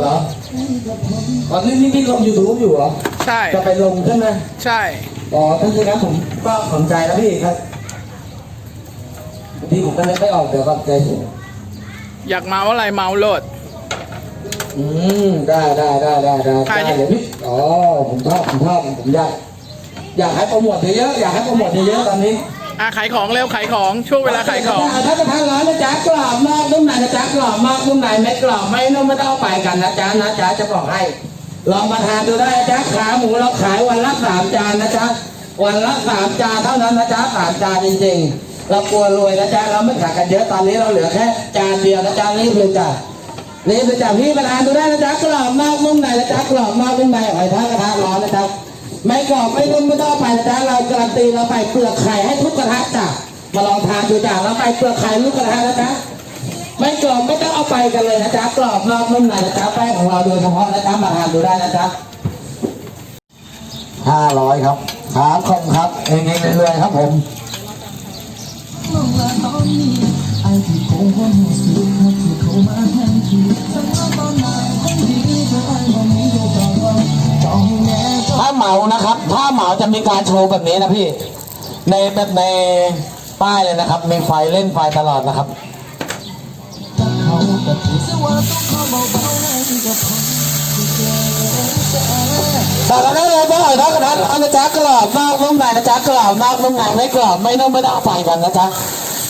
เหรอตอนนี้นี่นี่ลงยูทูบอยู่เหรอ ใช่ จะไปลงใช่ไหมใช่ อ๋อท่านครับผมก็สนใจแล้วพี่ครับบางทีผมก็เลยไม่ออกเดี๋ยวก็ใจเสียอยากเมาอะไรเมาโลด อืม ได้ได้ได้ได้ได้ขายได้เดี๋ยวพี่อ๋อผมชอบผมชอบผมอยากอยากให้โปรโมทเยอะๆอยากให้โปรโมทเยอะๆตอนนี้ อะขายของเร็วขายของช่วงเวลาขายของถ้ากระทานร้อนนะจ๊ะกรอบนอกนุ่มในนะจ๊ะกรอบนอกนุ่มในไม่กรอบไม่นุ่มไม่ต้องไปกันนะจ๊ะนะจ๊ะจะบอกให้ ลองมาทานดูได้นะจ๊ะขาหมูเราขายวันละสามจานนะจ๊ะวันละสามจานเท่านั้นนะจ๊ะสามจานจริงๆ เรากลัวรวยนะจ๊ะเราไม่ขายกันเยอะตอนนี้เราเหลือแค่จานเดียวนะจ๊ะรีบเลยจ้ะรีบเลยจ้ะพี่มาทานดูได้นะจ๊ะกรอบนอกนุ่มในนะจ๊ะกรอบนอกนุ่มในหอยทากระทะร้อนนะจ๊ะ ไม่กรอบไม่นุ่มไม่ต้องเอาไปนะจ๊ะเราการันตีเราใส่เปลือกไข่ให้ทุกกระทะจ้ะมาลองทานดูจ้ะเราใส่เปลือกไข่ลูกกระทะนะจ๊ะไม่กรอบไม่ต้องเอาไปกันเลยนะจ๊ะกรอบนอกนุ่มในนะจ๊ะแป้งของเราโดยเฉพาะนะจ๊ะมาทานดูได้นะจ๊ะห้าร้อยครับครับขอบคุณครับเองๆเรื่อยๆครับผมถ้าเหมาน นะครับ ถ้าเหมาจะมีการโชว์แบบนี้นะพี่ ในแบบในป้ายเลยนะครับ มีไฟเล่นไฟตลอดนะครับสั่งกันได้เลยก็อ่อยเท่ากันนะนะจ๊ะกรอบนอกนุ่มในนะจ๊ะกรอบนอกนุ่มในไม่กรอบไม่นุ่มไม่ต้องไปกันนะจ๊ะ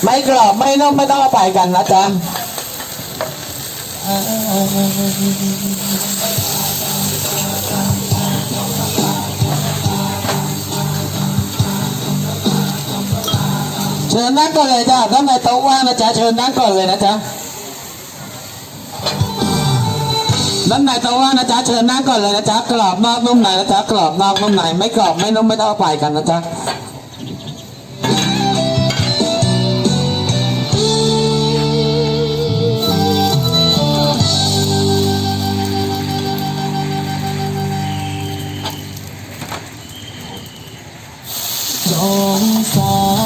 ไม่กรอบไม่นุ่มไม่ต้องไปกันนะจ๊ะ เชิญนั่งก่อนเลยจ้าถ้าไม่โต๊ะว่างนะจ๊ะเชิญนั่งก่อนเลยนะจ๊ะด้านในโต๊ะว่างนะจ๊ะเชิญนั่งก่อนเลยนะจ๊ะกรอบนอกนุ่มหนนะจ๊ะกรอบนอกนุ่มหนไม่กรอบไม่นุ่มไม่ต้องเอาไปกันนะจ๊ะสงสาร